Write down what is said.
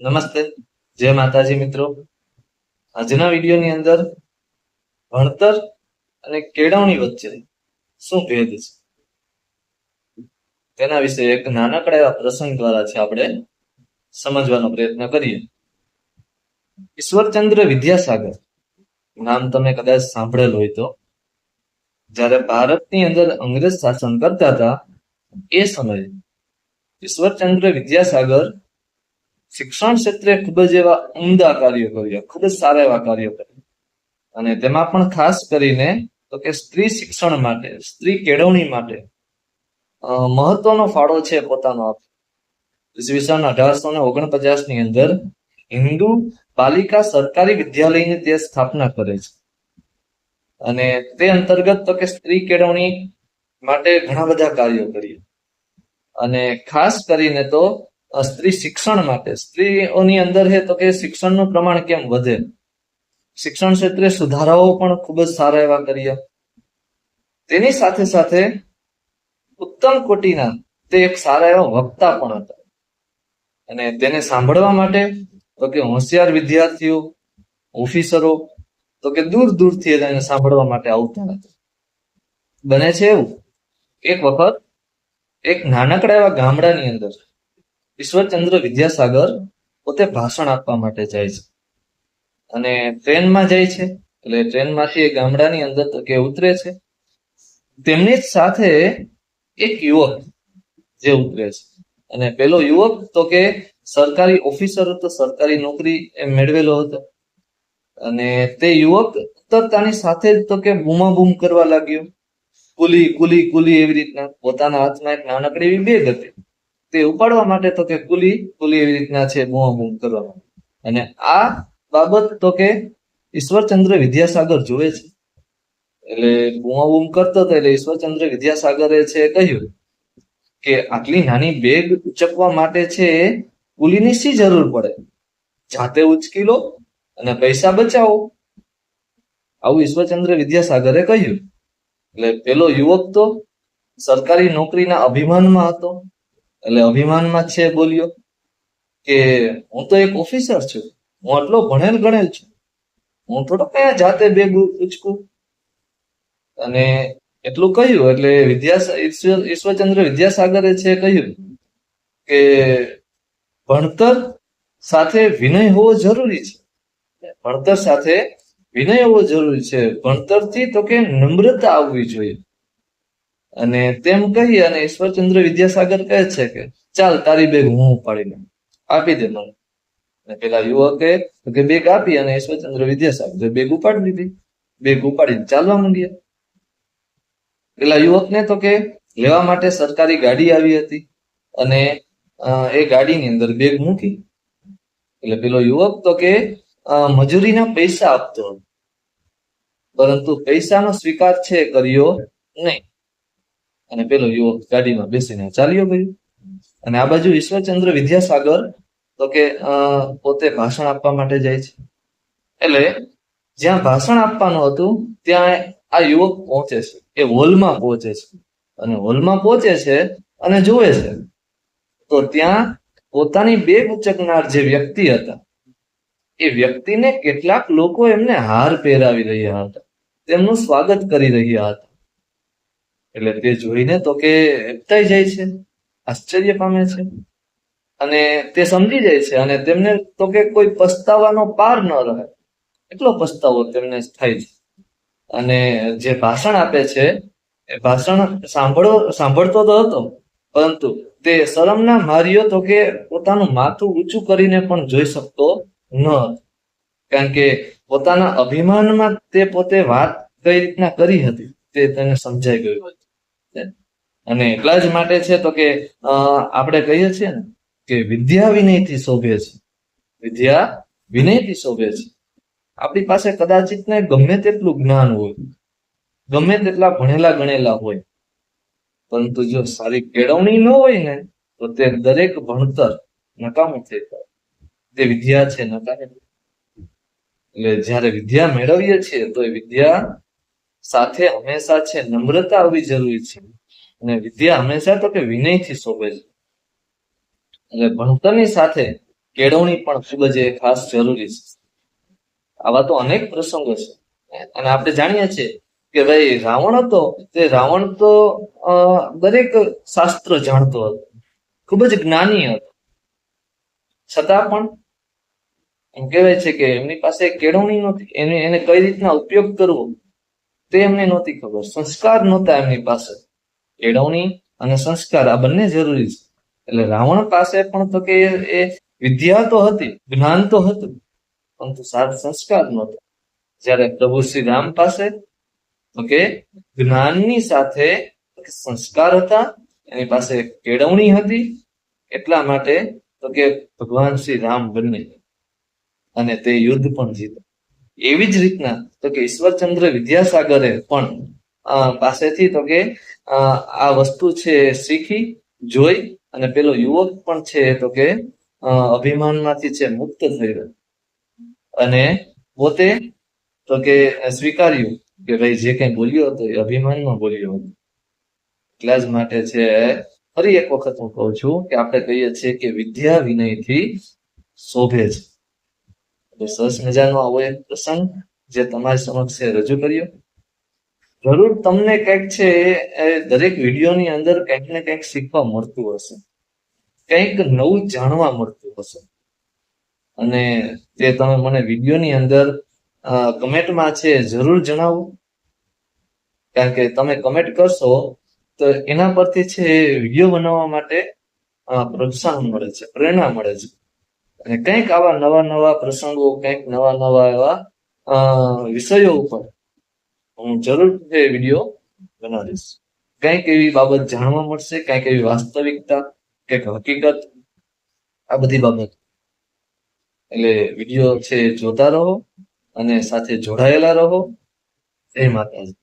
નમસ્તે. જય માતાજી મિત્રો. આજના વિડીયોની અંદર ભણતર અને કેળવણી વચ્ચે શું ભેદ છે? તેના વિશે એક નાનકડા એવા પ્રસંગ દ્વારા છે આપણે સમજવાનો પ્રયત્ન કરીએ. ઈશ્વરચંદ્ર વિદ્યાસાગર, નામ તમે કદાચ સાંભળેલ હોય તો, જ્યારે ભારતની અંદર અંગ્રેજ શાસન કરતા હતા, એ સમયે ઈશ્વરચંદ્ર વિદ્યાસાગર શિક્ષણ ક્ષેત્રે ખૂબ જ એવા ઉમદા કાર્યો કર્યા, ખૂબ જ સારા એવા કાર્યો કર્યા. અને તેમાં પણ ખાસ કરીને તો કે સ્ત્રી શિક્ષણ માટે, સ્ત્રી કેળવણી માટે મહત્વનો ફાળો છે પોતાનો આપ્યો ઈસવીસન અઢારસો ને ઓગણપચાસની અંદર હિન્દુ બાલિકા સરકારી વિદ્યાલયની તે સ્થાપના કરે છે. અને તે અંતર્ગત તો કે સ્ત્રી કેળવણી માટે ઘણા બધા કાર્યો કર્યા. અને ખાસ કરીને તો સ્ત્રી શિક્ષણ માટે. સ્ત્રીઓની અંદર છે તો કે શિક્ષણનું પ્રમાણ કેમ વધે? શિક્ષણ ક્ષેત્રે સુધારાઓ પણ ખૂબ જ સારા એવા કર્યા તેની સાથે સાથે ઉત્તમ કોટીના તે એક સારા એવા વક્તા પણ હતા. અને તેને સાંભળવા માટે તો કે હોશિયાર વિદ્યાર્થીઓ, ઓફિસરો તો કે દૂર દૂરથી એને સાંભળવા માટે આવતા હતા. બને છે એવું. એક વખત એક નાનકડા એવા ગામડાની અંદર ઈશ્વરચંદ્ર વિદ્યાસાગર પોતે ભાષણ આપવા માટે જાય છે. અને ટ્રેનમાં જાય છે. એટલે ટ્રેનમાંથી એ ગામડાની અંદર તો કે ઉતરે છે. તેમની સાથે એક યુવક જે ઉતરે છે. અને પેલો યુવક તો કે સરકારી ઓફિસર હતો, સરકારી નોકરી એ મેળવેલો હતો. અને તે યુવક તરતાની સાથે જ તો કે બૂમાબૂમ કરવા લાગ્યો. કુલી કુલી કુલી એવી રીતના પોતાના હાથમાં એક નાનકડી એવી બેગ હતી. તે ઉપાડવા માટે તો કે કુલી કુલી એવી રીતના છે બૂમાબૂમ કરવા માટે અને આ બાબત તો કે ઈશ્વરચંદ્ર વિદ્યાસાગર જોવે છે. એટલે બૂમાબૂમ કરતો હતો એટલે ઈશ્વરચંદ્ર વિદ્યાસાગરે છે કહ્યું કે આટલી નાની બેગ ઉચકવા માટે છે કુલીની શી જરૂર પડે? જાતે ઉચકી લો અને પૈસા બચાવો. આવું ઈશ્વરચંદ્ર વિદ્યાસાગરે કહ્યું. એટલે પેલો યુવક તો સરકારી નોકરીના અભિમાનમાં હતો. એટલે અભિમાનમાં છે બોલ્યો કે હું તો એક ઓફિસર છું. હું આટલો ભણેલ ગણેલ છું. હું થોડો કયા જાતે બેગ ઉચકું? અને એટલું કહ્યું, એટલે વિદ્યા ઈશ્વરચંદ્ર વિદ્યાસાગરે છે કહ્યું કે ભણતર સાથે વિનય હોવો જરૂરી છે. ભણતર સાથે વિનય હોવો જરૂરી છે. ભણતરથી તો કે નમ્રતા આવવી જોઈએ. અને તેમ કહી અને ઈશ્વરચંદ્ર વિદ્યાસાગર કહે છે કે, ચાલ, તારી બેગ હું ઉપાડી લઉં આપી દે મને. પેલા યુવકે કે, બેગ આપી અને ઈશ્વરચંદ્ર વિદ્યાસાગર બેગ ઉપાડી લીધી બેગ ઉપાડીને ચાલવા માંડ્યા. પેલા યુવકને તો કે, લેવા માટે સરકારી ગાડી આવી હતી અને એ ગાડીની અંદર બેગ મૂકી. એટલે પેલો યુવક તો કે મજૂરીના પૈસા આપતો. પરંતુ પૈસાનો સ્વીકાર છે કર્યો નહીં. અને પેલો યુવક ગાડીમાં બેસીને ચાલ્યો ગયો. અને આ બાજુ ઈશ્વરચંદ્ર વિદ્યાસાગર તો કે પોતે ભાષણ આપવા માટે જાય છે. એટલે જ્યાં ભાષણ આપવાનું હતું, ત્યાં આ યુવક પહોંચે છે. એ હોલમાં પહોંચે છે. અને હોલમાં પહોંચે છે અને જોવે છે. તો ત્યાં પોતાની બેગ ઉચકનાર જે વ્યક્તિ હતા, એ વ્યક્તિને કેટલાક લોકો એમને હાર પહેરાવી રહ્યા હતા. તેમનું સ્વાગત કરી રહ્યા હતા. એટલે તે જોઈને તો કે હેપતાઈ જાય છે, આશ્ચર્ય પામે છે. અને તે સમજી જાય છે અને તેમને તો કે કોઈ પસ્તાવાનો પાર ન રહે. એટલો પસ્તાવો તેમને થાય છે. અને જે ભાષણ આપે છે, એ ભાષણ સાંભળો, સાંભળતો તો હતો, પરંતુ તે શરમના માર્યો તો કે પોતાનું માથું ઊંચું કરીને પણ જોઈ શકતો ન કારણ કે પોતાના અભિમાનમાં તે પોતે વાત કઈ રીતના કરી હતી તે તેને સમજાઈ ગયું. અને એટલા જ માટે છે તો કે આપણે કહીએ છીએ ને કે વિદ્યા વિનયથી શોભે છે. વિદ્યા વિનયથી શોભે છે. આપણી પાસે કદાચિત ને ગમે તેટલું જ્ઞાન હોય, ગમે તેટલા ભણેલા ગણેલા હોય, પરંતુ જો સારી કેળવણી ન હોય ને, તો તે દરેક ભણતર નકામું થઈ જાય. તે વિદ્યા છે નકામી. એટલે જ્યારે વિદ્યા મેળવીએ છીએ, તો એ વિદ્યા સાથે હંમેશા છે, નમ્રતા આવવી જરૂરી છે. અને વિદ્યા હંમેશા તો કે વિનયથી શોભે છે. એટલે ભણતરની સાથે કેળવણી પણ ખૂબ જ ખાસ જરૂરી છે. આવા તો અનેક પ્રસંગો છે. અને આપણે જાણીએ છીએ કે ભાઈ રાવણ હતો, તે રાવણ તો દરેક શાસ્ત્ર જાણતો હતો. ખૂબ જ જ્ઞાની હતો. છતાં પણ એમ કહેવાય છે કે એમની પાસે કેળવણી નથી એને એને કઈ રીતના ઉપયોગ કરવો? તે એમને નહોતી ખબર. સંસ્કાર નહોતા એમની પાસે. કેળવણી અને સંસ્કાર આ બંને જરૂરી છે. એટલે રાવણ પાસે પણ તો કે એ- વિદ્યા તો હતી, જ્ઞાન તો હતું, પરંતુ સાત સંસ્કાર નહોતા. જ્યારે પ્રભુ શ્રી રામ પાસે તો કે જ્ઞાનની સાથે સંસ્કાર હતા, એની પાસે કેળવણી હતી, એટલા માટે તો કે ભગવાન શ્રી રામ બંને. અને તે યુદ્ધ પણ જીત્યું. એવી જ રીતના તો કે ઈશ્વરચંદ્ર વિદ્યાસાગરે પણ પાસેથી તો કે આ વસ્તુ છે શીખી, જોઈ અને પેલો યુવક પણ છે તો કે અભિમાનમાંથી છે મુક્ત થઈ ગયો અને પોતે તો કે સ્વીકાર્યું કે ભાઈ જે કંઈ બોલ્યો હતો એ અભિમાનમાં બોલ્યો હતો. એટલા જ માટે છે, ફરી એક વખત હું કહું છું કે આપણે કહીએ છીએ કે વિદ્યા વિનયથી શોભે છે. સરસ મજાનો આવો એક પ્રસંગ જે તમારી સમક્ષ રજૂ કર્યો. જરૂર તમને કંઈક છે એ દરેક વિડીયોની અંદર કંઈક ને કંઈક શીખવા મળતું હશે. કંઈક નવું જાણવા મળતું હશે. અને તે તમે મને વિડીયોની અંદર કમેન્ટમાં છે જરૂર જણાવો. કારણ કે તમે કમેન્ટ કરશો તો એના પરથી છે વીડિયો બનાવવા માટે પ્રોત્સાહન મળે છે, પ્રેરણા મળે છે. અને કંઈક આવા નવા નવા પ્રસંગો, કંઈક નવા નવા એવા વિષયો ઉપર હું જરૂર એ વીડિયો બનાવીશ. કંઈક એવી બાબત જાણવા મળશે, કંઈક એવી વાસ્તવિકતા, કંઈક હકીકત, આ બધી બાબત. એટલે વીડિયો છે જોતા રહો અને સાથે જોડાયેલા રહો. એ માતાજી.